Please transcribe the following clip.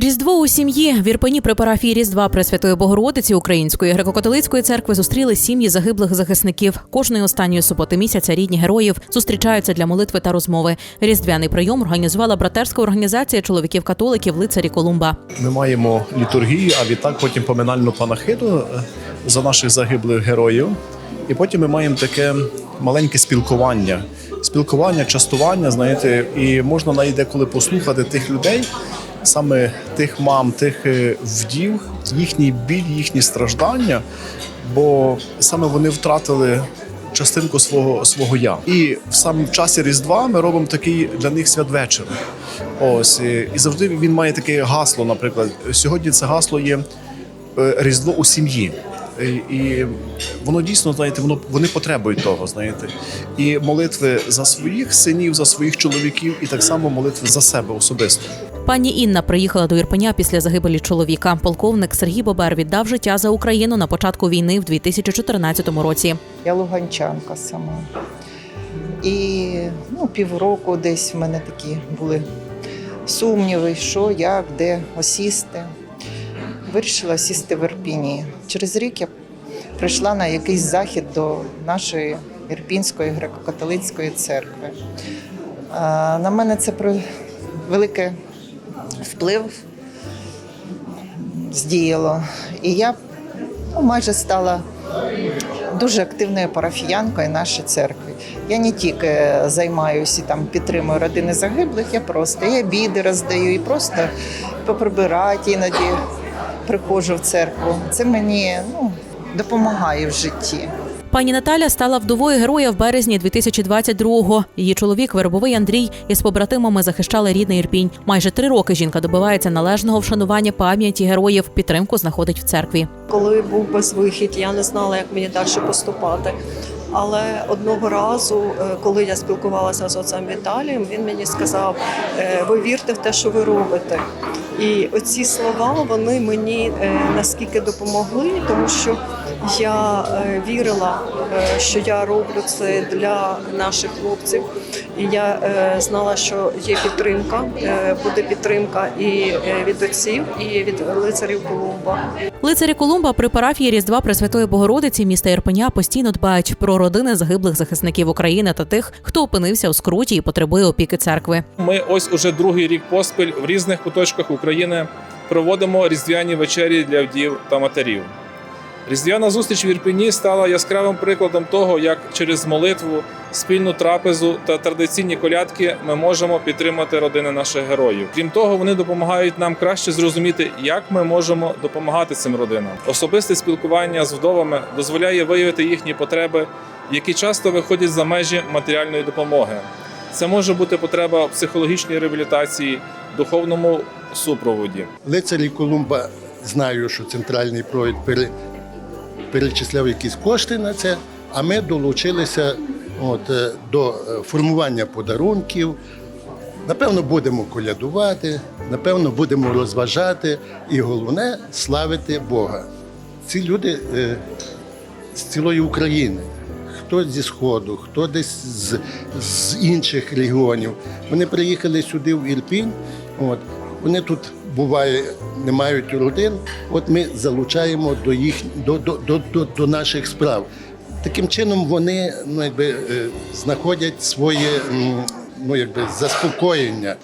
Різдво у сім'ї в Ірпені при парафії Різдва Пресвятої Богородиці Української греко-католицької церкви зустріли сім'ї загиблих захисників. Кожної останньої суботи місяця рідні героїв зустрічаються для молитви та розмови. Різдвяний прийом організувала братерська організація чоловіків-католиків лицарі Колумба. Ми маємо літургію, а відтак потім поминальну панахиду е, за наших загиблих героїв. І потім ми маємо таке маленьке спілкування. Спілкування, частування, знаєте, і можна навіть деколи послухати тих людей, саме тих мам, тих е, вдів, їхній біль, їхні страждання, бо саме вони втратили частинку свого свого я. І в саме в часі Різдва ми робимо такий для них святвечір. Ось і і завжди він має таке гасло. Наприклад, сьогодні це гасло є е, Різдво у сім'ї. І, воно дійсно, знаєте, воно вони потребують того, знаєте, і молитви за своїх синів, за своїх чоловіків, і так само молитви за себе особисто. Пані Інна приїхала до Ірпеня після загибелі чоловіка. Полковник Сергій Бобер віддав життя за Україну на початку війни в 2014 році. Я луганчанка сама. І ну, півроку десь в мене такі були сумніви, що, як, де осісти. Вирішила сісти в Ірпіні. Через рік я прийшла на якийсь захід до нашої Ірпінської греко-католицької церкви. На мене це про великий вплив здіяло. І я ну, майже стала дуже активною парафіянкою нашої церкви. Я не тільки займаюся там підтримую родини загиблих, я просто і обіди роздаю, і просто поприбирати іноді приходжу в церкву. Це мені ну, допомагає в житті. Пані Наталя стала вдовою героя в березні 2022-го. Її чоловік, вербовий Андрій, із побратимами захищали рідний Ірпінь. Майже три роки жінка добивається належного вшанування пам'яті героїв. Підтримку знаходить в церкві. Коли був безвихідь, я не знала, як мені далі поступати. Але одного разу, е, коли я спілкувалася з отцем Віталієм, він мені сказав: е, ви вірте в те, що ви робите. І оці слова вони мені е, наскільки допомогли, тому що я е, вірила, е, що я роблю це для наших хлопців, і я е, знала, що є підтримка, е, буде підтримка і е, від отців, і від лицарів Колумба. Лицарі Колумба при парафії Різдва Пресвятої Богородиці міста Ірпеня постійно дбають про родини загиблих захисників України та тих, хто опинився у скруті і потребує опіки церкви. Ми ось уже другий рік поспіль в різних куточках України проводимо різдвяні вечері для вдів та матерів. Різдвяна зустріч в Ірпені стала яскравим прикладом того, як через молитву, спільну трапезу та традиційні колядки ми можемо підтримати родини наших героїв. Крім того, вони допомагають нам краще зрозуміти, як ми можемо допомагати цим родинам. Особисте спілкування з вдовами дозволяє виявити їхні потреби, які часто виходять за межі матеріальної допомоги. Це може бути потреба в психологічній реабілітації, духовному супроводі. Лицарі Колумба знаю, що центральний провід пере, перечисляв якісь кошти на це, а ми долучилися от, е, до е, формування подарунків. Напевно, будемо колядувати, напевно, будемо розважати і головне славити Бога. Ці люди е, з цілої України. Хто зі Сходу, хто десь з, з інших регіонів. Вони приїхали сюди в Ірпінь. От. Вони тут буває, не мають родин. От ми залучаємо до їх до, до, до, до, наших справ. Таким чином вони ну, якби, е, знаходять своє ну, якби, заспокоєння.